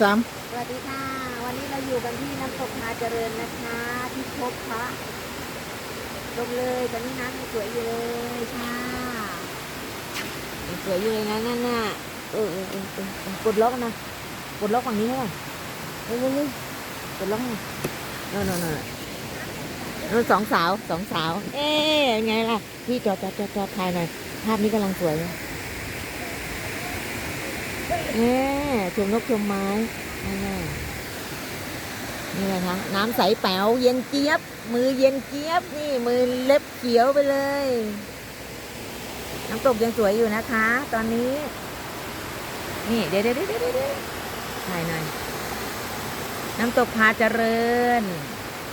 สามสวัสดีค่ะ วันนี้เราอยู่กันที่น้ำตกนาเจริญนะคะที่พบพระลงเลยตอนนี้น้ำยังสวยอยู่เลยค่ะยังสวยอยู่เลยนะนั่นน่ะเออเออเออเออเออกดล็อกนะกดล็อกฝั่งนี้ให้หน่อยเร็วเร็วเร็วกดล็อกให้หน่อยโน่นโน่นโน่นนู่นสองสาวสองสาว เอ๊ะยังไงล่ะพี่จอดจอดจอดจอดถ่ายหน่อยภาพนี้กำลังสวยเล ยเอ๊ะชมนกชมไม้นั่นน่ะนี่นะคะน้ำใสแป๋วเย็นเจี๊ยบ มือเย็นเจี๊ยบนี่มือเล็บเขียวไปเลย น้ำตกยังสวยอยู่นะคะ ตอนนี้ นี่เดี๋ยวเดี๋ยวเดี๋ยวเดี๋ยวเดี๋ยวถ่ายหน่อยน้ำตกพาเจริญ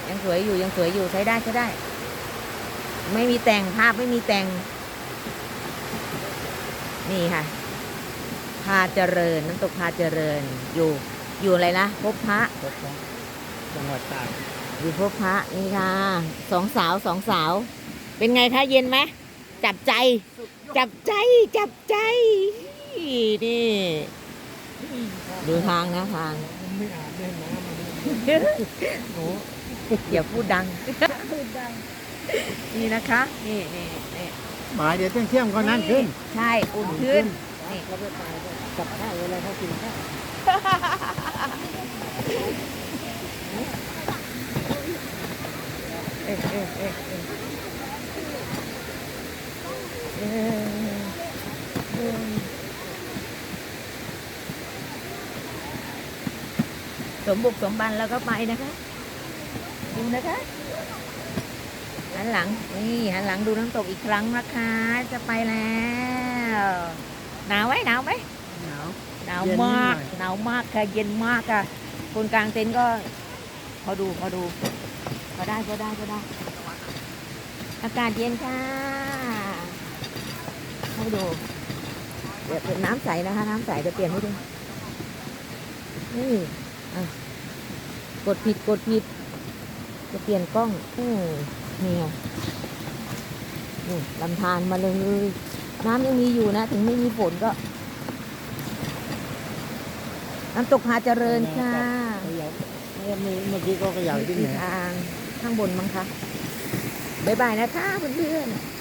ยังสวยอยู่ยังสวยอยู่ใช้ได้ใช้ได้ ไม่มีแต่งภาพไม่มีแต่ง นี่ค่ะ พาเจริญ น้ำตกพาเจริญ อยู่อยู่อะไรนะพบพระจังหวัดตากอยู่พบพระนี่ค่ะสองสาวสองสาว เป็นไงคะเย็นไหมจับใจ จับใจจับใจนี่ดูทางนะทางไม่อาบเล่นน้ำมันโอ้อย่าพูดดังนี่นะคะ นี่นี่นี่หมายเดี๋ยวเที่ยงเที่ยงก็นั่นขึ้น ใช่ อุ่นขึ้น นี่เราไปไปกับข้าวเวลาเขากินข้าวเอ๊ะเอ๊ะเอ๊ะเอ๊ะเอ๊ะเอ๊ะสมบุกสมบันแล้วก็ไปนะคะดูนะคะหันหลังนี่หันหลังดูน้ำตกอีกครั้งนะคะ จะไปแล้ว หนาวไหมหนาวไหมหนาว หนาวเย็นนิดมากหน่อย หนาวมากค่ะเย็นมากค่ะ คนกลางเต็นท์ก็พอดูพอดูพอได้พอได้พอได้ อากาศเย็นค่ะให้ดูเดี๋ยวเป็นน้ำใสนะคะ น้ำใสจะเปลี่ยนให้ดูนี่อะกดผิดกดผิด จะเปลี่ยนกล้องอืมนี่ไงนี่ลำธารมาเลย น้ำยังมีอยู่นะ ถึงไม่มีฝนก็ น้ำตกพาเจริญค่ะขยับเมื่อเมื่อกี้ก็ขยับขึ้นมีเนี่ยทางข้างบนมั้งคะบ๊ายบายนะคะเพื่อนๆ